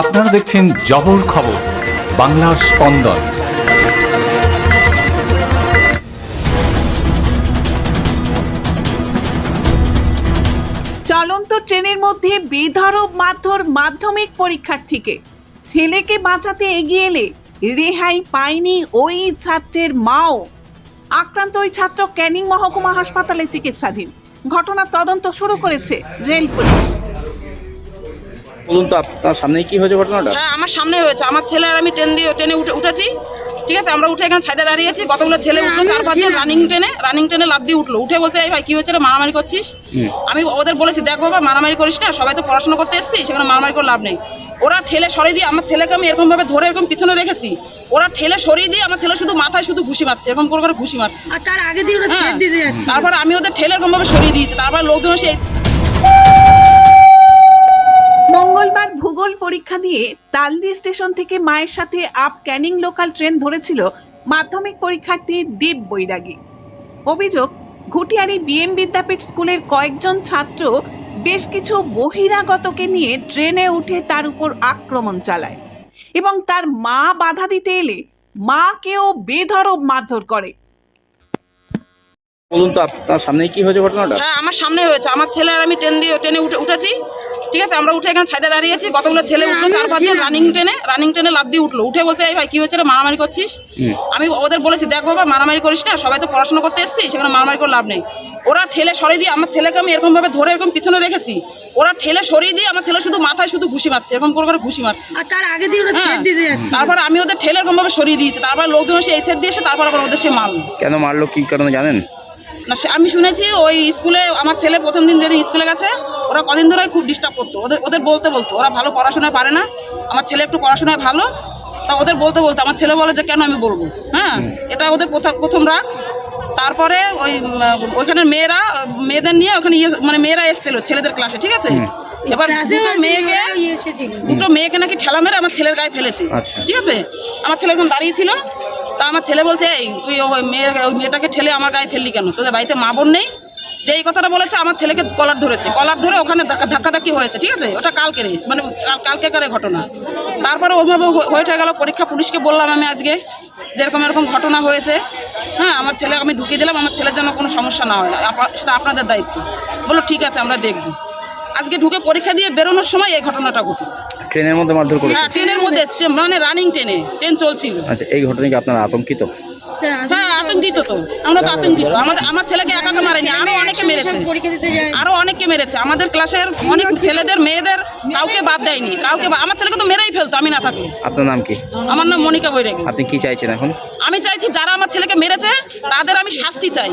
আপনারা দেখছেন জবর খবর, বাংলার স্পন্দন। চলন্ত ট্রেনের মধ্যে বেধরব মারধর মাধ্যমিক পরীক্ষার্থীকে। ছেলেকে বাঁচাতে এগিয়ে এলে রেহাই পায়নি ওই ছাত্রের মাও। আক্রান্ত ওই ছাত্র ক্যানিং মহকুমা হাসপাতালে চিকিৎসাধীন। ঘটনার তদন্ত শুরু করেছে রেল পুলিশ। বলুন তো আপনার সামনে কি হয়েছে ঘটনাটা? হ্যাঁ আমার সামনে হয়েছে। আমার ছেলে আর আমি ট্রেন দিয়ে ট্রেনে উঠে উঠেছি। ঠিক আছে আমরা উঠে এখানে সাইডে দাঁড়িয়েছি কতগুলো ছেলে উঠল? চার পাঁচজন রানিং ট্রেনে রানিং ট্রেনে লাভ দিয়ে উঠল। উঠে বলছে এই ভাই কি হয়েছে রে? মারামারি করছিস? আমি ওদের বলেছি দেখ বাবা মারামারি করিস না সবাই তো পড়াশোনা করতে এসেছি সেখানে মারামারি করে লাভ নেই। ওরা ঠেলে সরিয়ে দিয়ে আমার ছেলেকে আমি এরকম ভাবে ধরে এরকম পিছনে রেখেছি। ওরা ঠেলে সরিয়ে দিয়ে আমার ছেলে শুধু মাথায় শুধু ঘুষি মারছে এরকম করে করে ঘুষি মারছে। আর তার আগে দিয়ে ওরা হ্যাঁ তারপর আমি ওদের ঠেলে এরকম ভাবে সরিয়ে দিয়েছি। তারপর লোকজন এসে মঙ্গলবার ভূগোল পরীক্ষা দিয়ে তালদি স্টেশন থেকে মায়ের সাথে আপ ক্যানিং লোকাল ট্রেন ধরেছিল মাধ্যমিক পরীক্ষার্থী দীপ বৈরাগী। অভিযোগ ঘুটিয়ারি বিএম বিদ্যাপীঠ স্কুলের কয়েকজন ছাত্র বেশ কিছু বহিরাগতকে নিয়ে ট্রেনে উঠে তার উপর আক্রমণ চালায় এবং তার মা বাধা দিতে এলে মাকেও বেধরব মারধর করে। বলুন তো আপনার সামনে কি হয়েছে ঘটনাটা? হ্যাঁ আমার সামনে হয়েছে। আমার ছেলে আর আমি ট্রেন দিয়ে ট্রেনে উঠে উঠেছি। ঠিক আছে আমরা উঠে এখানে সাইডে দাঁড়িয়েছি কতগুলো ছেলে উঠল? চার পাঁচজন রানিং ট্রেনে রানিং ট্রেনে লাভ দিয়ে উঠল। উঠে বলছে এই ভাই কি হয়েছে রে? মারামারি করছিস? আমি ওদের বলেছি দেখ বাবা মারামারি করিস না সবাই তো পড়াশোনা করতে এসেছি সেখানে মারামারি করে লাভ নেই। ওরা ঠেলে সরিয়ে দিয়ে আমার ছেলেকে আমি এরকম ভাবে ধরে এরকম পিছনে রেখেছি। ওরা ঠেলে সরিয়ে দিয়ে আমার ছেলে শুধু মাথায় শুধু ঘুষি মারছে এরকম করে করে ঘুষি মারছে। আর তার আগে দিয়ে ওরা হ্যাঁ। ছেড় দিতে যাচ্ছে। তারপর আমি ওদের ঠেলে এরকম ভাবে সরিয়ে দিয়েছি। তারপর লোকজন এসে এই সাইড দিয়ে এসে তারপর আবার ওদের সে মারলো। কেন মারলো? কি কারণে জানেন? না সে- আমি শুনেছি ওই স্কুলে আমার ছেলে প্রথম দিন যেদিন স্কুলে গেছে ওরা কদিন ধরে খুব ডিস্টার্ব করতো। ওদের ওদের বলতে বলতো ওরা ভালো পড়াশোনায় পারে না আমার ছেলে একটু পড়াশোনায় ভালো তা ওদের বলতে বলতো আমার ছেলে বলে যে কেন আমি বলব? হ্যাঁ এটা ওদের প্রথম প্রথম রাগ। তারপরে ওই ওইখানে মেয়েরা মেয়েদের নিয়ে ওখানে ইয়ে মানে মেয়েরা এসছিল ছেলেদের ক্লাসে ঠিক আছে? এবার মেয়েকে দুটো মেয়েকে নাকি ঠেলা মেরে আমার ছেলের গায়ে ফেলেছে। আচ্ছা। ঠিক আছে? আমার ছেলে এখন দাঁড়িয়ে ছিল। তা আমার ছেলে বলছে, এই, তুই ওই মেয়ে ওই মেয়েটাকে ঠেলে আমার গায়ে ফেললি কেন? তোদের বাড়িতে মা বোন নেই? যে এই কথাটা বলেছে, আমার ছেলেকে কলার ধরেছে। কলার ধরে ওখানে ধাক্কা ধাক্কাধাক্কি হয়েছে, ঠিক আছে? ওটা কালকের মানে কাল- কালকেকারের ঘটনা। তারপরে ওভাবে হয়ে গেল, পরীক্ষা পুলিশকে বললাম আমি আজকে, যেরকম এরকম ঘটনা হয়েছে। হ্যাঁ আমার ছেলে, আমি ঢুকিয়ে দিলাম, আমার ছেলের জন্য কোনো সমস্যা না হয়। সেটা আপনাদের দায়িত্ব। বলল, ঠিক আছে, আমরা দেখব। আজকে ঢুকে পরীক্ষা দিয়ে বেরোনোর সময় এই ঘটনাটা ঘটে ট্রেনের মধ্যে মারধর করেছে হ্যাঁ ট্রেনের মধ্যে মানে রানিং ট্রেনে ট্রেন চলছিল। আচ্ছা এই ঘটনায় কি আপনারা আতঙ্কিত? হ্যাঁ আতঙ্কিত তো। আমরা তো আতঙ্কিত। আমাদের আমার ছেলেকে একাকে মারেনি আরও অনেকে মেরেছে। আরও অনেককে মেরেছে। আমাদের ক্লাসের অনেক ছেলেদের মেয়েদের কাউকে বাদ দেয়নি। কাউকে আমার ছেলেকে তো মেরেই ফেলতো আমি না থাকলে। আপনার নাম কি? আমার নাম মনিকা বৈরাগী। আপনি কি চাইছেন এখন? আমি চাইছি যারা আমার ছেলেকে মেরেছে তাদের আমি শাস্তি চাই।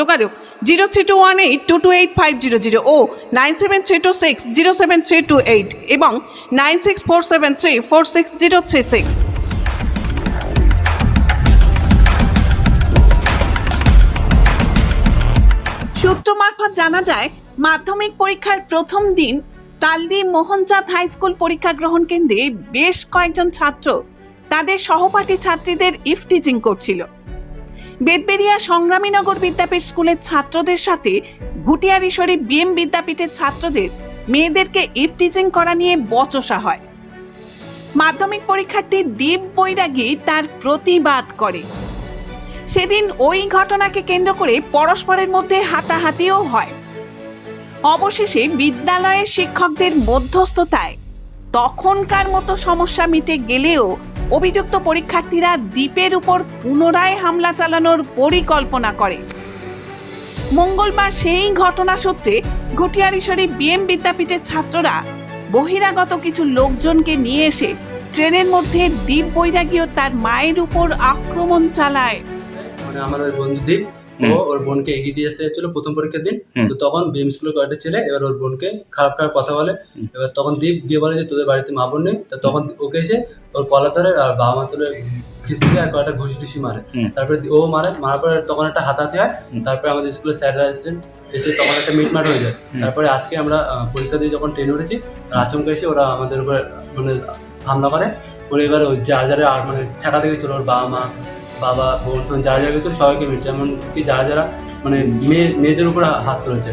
যোগাযোগ zero three two one eight two two eight five zero zero ও nine seven three two six zero seven three two eight এবং nine six four seven three four six zero three six. সূত্র মারফত জানা যায়, মাধ্যমিক পরীক্ষার প্রথম দিন Taldi Mohanchand high school পরীক্ষা গ্রহণ কেন্দ্রে বেশ কয়েকজন ছাত্র, তাদের সহপাঠী ছাত্রীদের ইফ টিচিং করছিল। বেদবেরিয়া সংগ্রামীনগর বিদ্যাপীঠ স্কুলের ছাত্রদের সাথে ঘুটিয়ারিশ্বরী বিএম বিদ্যাপীঠের ছাত্রদের মেয়েদেরকে ইফ টিচিং করা নিয়ে বচসা হয়। মাধ্যমিক পরীক্ষার্থী দীপ বৈরাগী তার প্রতিবাদ করে। সেদিন ওই ঘটনাকে কেন্দ্র করে পরস্পরের মধ্যে হাতাহাতিও হয়। অবশেষে বিদ্যালয়ের শিক্ষকদের মধ্যস্থতায় তখনকার মতো সমস্যা মিটে গেলেও অভিযুক্ত পরীক্ষার্থীরা দ্বীপের উপর পুনরায় হামলা চালানোর পরিকল্পনা করে মঙ্গলবার সেই ঘটনা সূত্রে ঘটিয়ারিশ্বরী বিএম বিদ্যাপীঠের ছাত্ররা বহিরাগত কিছু লোকজনকে নিয়ে এসে ট্রেনের মধ্যে দ্বীপ বৈরাগী ও তার মায়ের উপর আক্রমণ চালায় মানে আমার ওই বন্ধুদ্বীপ হুম। ও ওর বোনকে এগিয়ে দিয়ে আসতে প্রথম পরীক্ষার দিন। তো তখন বিএম স্কুলের কয়েকটা ছেলে এবার ওর বোনকে খারাপ খারাপ কথা বলে। এবার তখন দীপ গিয়ে বলে যে তোদের বাড়িতে মা বোন নেই। তো তখন ওকে এসে ওর কলা ধরে আর বাবা মা তুলে আর কয়েকটা ঘুষি টুসি মারে। তারপরে ও মারে মারার পরে তখন একটা হাতাহাতি হয়। তারপরে আমাদের স্কুলের স্যাররা এসেছেন। এসে তখন একটা মিটমাট হয়ে যায়। তারপরে আজকে আমরা পরীক্ষা দিয়ে যখন ট্রেনে উঠেছি আচমকা এসে ওরা আমাদের উপরে মানে হামলা করে। করে এবার ওই যার যারা আর মানে ঠেকা থেকে ছিল ওর বাবা মা। বাবা বোন যারা যারা গেছিল সবাইকে মিলছে। এমনকি যারা যারা মানে মেয়ে, মেয়েদের উপর হাত তুলেছে।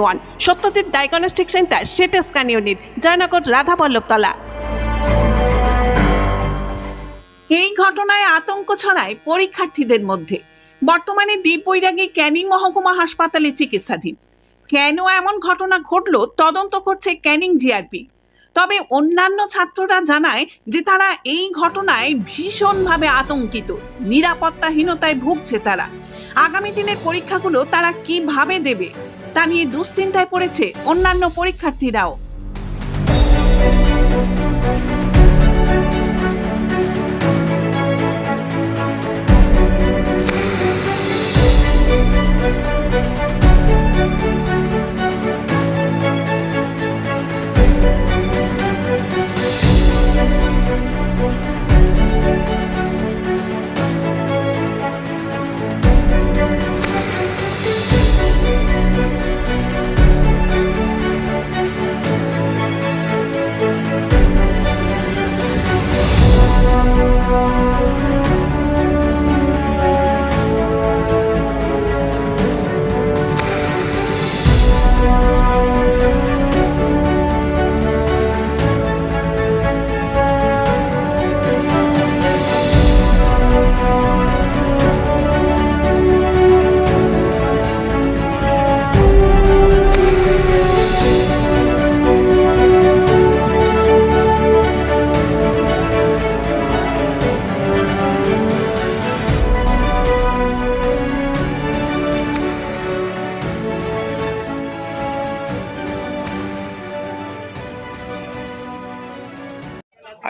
one. Satyajit diagnostic centre CT scan unit, Joynagar Radhapallabtala এই ঘটনায় আতঙ্ক ছড়ায় পরীক্ষার্থীদের মধ্যে। বর্তমানে দ্বীপবৈরাগী ক্যানিং মহকুমা হাসপাতালে চিকিৎসাধীন। কেন এমন ঘটনা ঘটল, তদন্ত করছে ক্যানিং জিআরপি। তবে অন্যান্য ছাত্ররা জানায় যে তারা এই ঘটনায় ভীষণভাবে আতঙ্কিত, নিরাপত্তাহীনতায় ভুগছে তারা। আগামী দিনের পরীক্ষাগুলো তারা কীভাবে দেবে? তা নিয়ে দুশ্চিন্তায় পড়েছে অন্যান্য পরীক্ষার্থীরাও।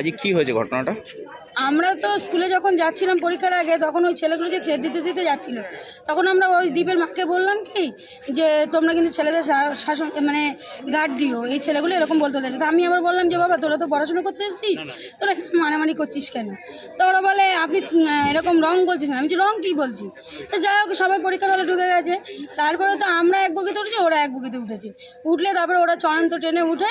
আজকে কি হয়েছে ঘটনাটা? আমরা তো স্কুলে যখন যাচ্ছিলাম পরীক্ষার আগে, তখন ওই ছেলেগুলো যে দিতে দিতে যাচ্ছিল, তখন আমরা ওই দ্বীপের মাকে বললাম কি, যে তোমরা কিন্তু ছেলেদের শাসন মানে গার্ড দিও, এই ছেলেগুলো এরকম বলতে তো আমি আবার বললাম যে, বাবা, তোরা তো পড়াশোনা করতে এসছিস, তোরা মানামানি করছিস কেন? তো ওরা বলে, আপনি এরকম রং বলছিস না। আমি বলছি, রং কী বলছি? তো যাই হোক, সবাই পরীক্ষার হলে ঢুকে গেছে। তারপরে তো আমরা এক বগিতে উঠেছি, ওরা এক বগিতে উঠেছে। উঠলে তারপরে ওরা চড়ান্ত ট্রেনে উঠে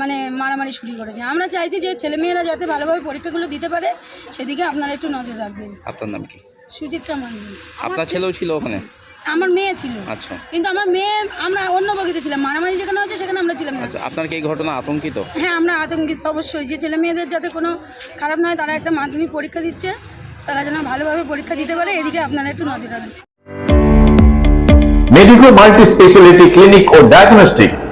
মানে মারামারি শুরু করেছে। আমরা চাইছি যে ছেলেমেয়েরা যাতে ভালোভাবে পরীক্ষাগুলো দিতে পারে সেদিকে আপনারা একটু নজর রাখবেন। আপনার নাম কি? সুচিত্রা মান্ডি। আপনার ছেলেও ছিল ওখানে? আমার মেয়ে ছিল। আচ্ছা। কিন্তু আমার মেয়ে আমরা অন্য বগিতে ছিলাম। মারামারি যেখানে হচ্ছে সেখানে আমরা ছিলাম না। আচ্ছা আপনার কি এই ঘটনা আতঙ্কিত? হ্যাঁ আমরা আতঙ্কিত অবশ্যই। যে ছেলে মেয়েদের যাতে কোনো খারাপ নয় তারা একটা মাধ্যমিক পরীক্ষা দিচ্ছে। তারা যেন ভালোভাবে পরীক্ষা দিতে পারে এদিকে আপনারা একটু নজর রাখবেন। মেডিকো মাল্টি স্পেশালিটি ক্লিনিক ও ডায়াগনস্টিক